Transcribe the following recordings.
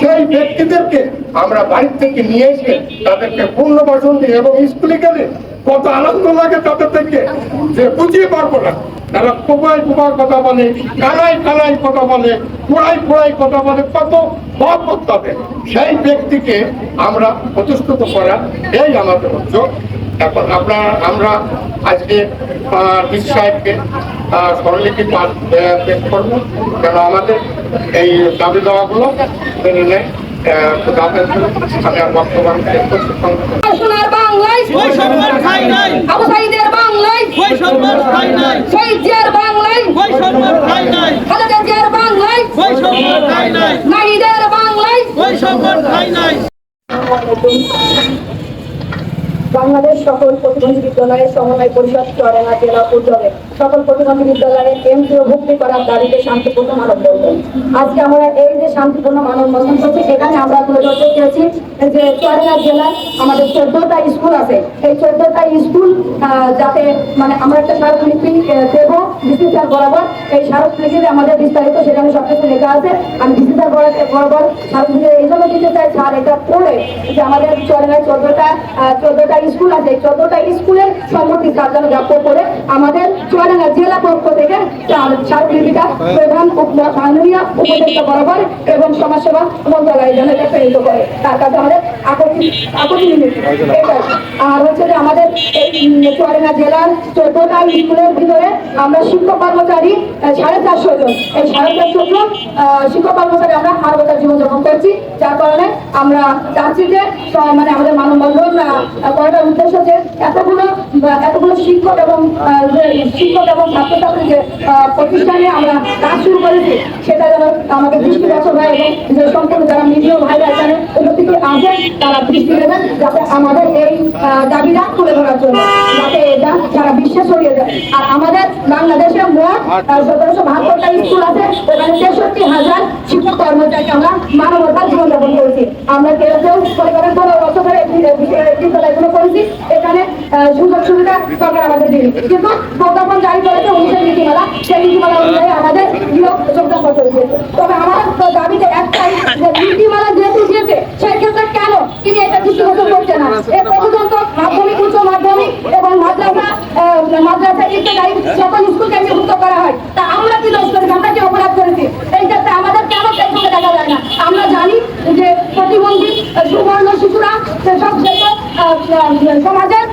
সেই ব্যক্তিদেরকে আমরা বাড়ি থেকে নিয়ে এসে তাদেরকে পুনর্বাসন দিই এবং স্কুলে গেলে কত আনন্দ লাগে তাদের থেকে যে বুঝিয়ে পারব না। তারা কোপাই কোপাই কথা বলে, কানাই কানাই কথা বলে পোড়াই পোড়াই কথা বলে, কত মহব্বত তাদের। সেই ব্যক্তিকে আমরা প্রতিষ্ঠিত করা, এই আমাদের উদ্যোগ। এখন আমরা আমরা আজকে ডিসি সাহেবকে পাঠ পেশ করব। কেন আমাদের এই দাবি দেওয়াগুলো মেনে নেয় আবু সাইদের বাংলায় শহীদ জিয়ার বাংলায় খালেদা জিয়ার বাংলায় বাংলায় নাই। বাংলাদেশ সকল প্রতিবন্ধী বিদ্যালয়ের সমন্বয় পরিষদ চরেনা জেলা উদ্যোগে সকল প্রতিবন্ধী বিদ্যালয়ে এমপিও ভুক্তি করার দাবিতে শান্তিপূর্ণ মানব বন্ধন আজকে আমরা এই যে শান্তিপূর্ণ মানব বন্ধন করছি এখানে আমরা তুলে ধরতে চেয়েছি যে চরেনা জেলায় আমাদের চোদ্দটা স্কুল আছে। এই চোদ্দটা স্কুল যাতে মানে আমরা একটা স্মারকলিপি দেব ডিসি স্যার বরাবর। এই স্মারকলিপিতে আমাদের বিস্তারিত সেখানে সবকিছু লেখা আছে। আমি ডিসি স্যার বরাবর স্মারকলিপি এই দিতে চাই স্যার এটা পড়ে যে আমাদের চরেনায় চোদ্দটা স্কুল আছে চোদ্দটা স্কুলের সম্মতি স্যার যেন করে আমাদের চুয়াডাঙ্গা জেলা পক্ষ থেকে স্মারকলিপিটা প্রধান মাননীয় উপদেষ্টা বরাবর এবং সমাজসেবা মন্ত্রণালয় যেন এটা প্রেরিত করে। তার কাছে আমাদের আর হচ্ছে যে আমাদের এই চুয়াডাঙ্গা জেলার চোদ্দটা স্কুলের ভিতরে আমরা শিক্ষক কর্মচারী সাড়ে চারশো জন। এই সাড়ে চারশো জন শিক্ষক কর্মচারী আমরা বছর জীবনযাপন করছি। যার কারণে আমরা চাচ্ছি যে মানে আমাদের মানববন্ধন করাটার উদ্দেশ্য যে এতগুলো এতগুলো শিক্ষক এবং শিক্ষক এবং ছাত্রছাত্রী যে প্রতিষ্ঠানে আমরা কাজ শুরু করেছি, সেটা যেন আমাদের দৃষ্টিগোচর হয় এবং যে সম্পূর্ণ যারা মিডিয়া ভাইরা এখানে এগুলো থেকে আগে তারা দৃষ্টি দেবেন যাতে আমাদের এই দাবিটা তুলে ধরার জন্য, যাতে এটা সারা বিশ্বে ছড়িয়ে যায় আর আমাদের বাংলাদেশে মোট সতেরোশো বাহাত্তরটা স্কুল আছে, ওখানে তেষট্টি হাজার শিক্ষক কর্মচারী আমরা মানবতার জীবনযাপন করেছি। আমরা কেউ কেউ পরিবারের পনেরো বছর ধরে এই বি- এই বিদ্যালয়গুলো করেছি, এখানে সুযোগ সুবিধা সরকার আমাদের দিন কিন্তু প্রজ্ঞাপন জারি করেছে উনিশের নীতিমালা, সেই নীতিমালা অনুযায়ী আমাদের নিয়োগ যোগদান করতে দিয়েছে তবে আমার দাবিতে একটাই যে নীতিমালা যেহেতু দিয়েছে সেই ক্ষেত্রে কেন তিনি এটা দৃষ্টিগোচর করছে না এ পর্যন্ত মাধ্যমিক উচ্চ মাধ্যমিক এবং মাদ্রাসা আহ, মাদ্রাসা ইত্যাদি সকল স্কুলকে বিভক্ত করা হয় তা আমরা কি দোষ করেছি আমরা কি অপরাধ করেছি এই ক্ষেত্রে আমাদের কেন সেই চোখে দেখা যায় না আমরা জানি যে প্রতিবন্ধী আহ, সুবর্ণ শিশুরা সমাজের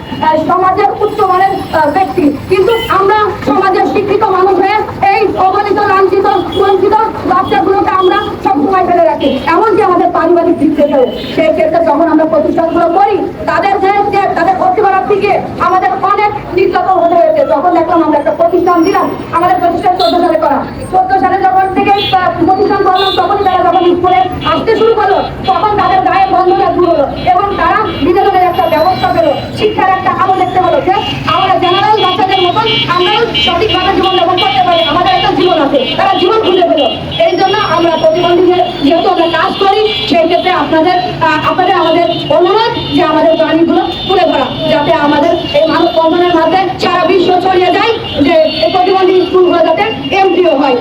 সমাজের উচ্চ মানের আহ, ব্যক্তি। কিন্তু আমরা সমাজের শিক্ষিত মানুষ হয়ে এই অবহেলিত লাঞ্ছিত বঞ্চিত বাচ্চাগুলোকে আমরা সবসময় ফেলে রাখি। এমনকি আমাদের পারিবারিক দিক থেকেও সেই ক্ষেত্রে যখন আমরা প্রতিষ্ঠানগুলো করি তাদের তাদের প্রতিভার থেকে আমাদের অনেক নির্যাতন হতে হয়েছে। যখন দেখলাম আমরা একটা প্রতিষ্ঠান দিলাম আমাদের প্রতিষ্ঠান চোদ্দ সালে করা। চোদ্দ সালে যখন থেকে প্রতিষ্ঠান করলাম তখনই তারা যখন স্কুলে আসতে শুরু করল তখন তাদের গায়ে বন্ধটা দূর এবং তারা বিনোদনের একটা ব্যবস্থা পেল। শিক্ষার একটা আলো দেখতে হলো যে, আমরা জেনারেল বাচ্চাদের মতন আমরাও সঠিকভাবে জীবনযাপন করতে পারি। আমাদের একটা জীবন আছে। তারা জীবন খুঁজে পেল। এই জন্য আমরা প্রতিবন্ধীদের যেহেতু আমরা কাজ করি, সেই ক্ষেত্রে আপনাদের আপনাদের আমাদের অনুরোধ যে আমাদের প্রাণীগুলো তুলে ধরা, যাতে আমাদের এই মানব বন্ধনের মাধ্যমে সারা বিশ্ব ছড়িয়ে যায়, যে প্রতিবন্ধী স্কুলগুলো যাতে এমপিও হয়।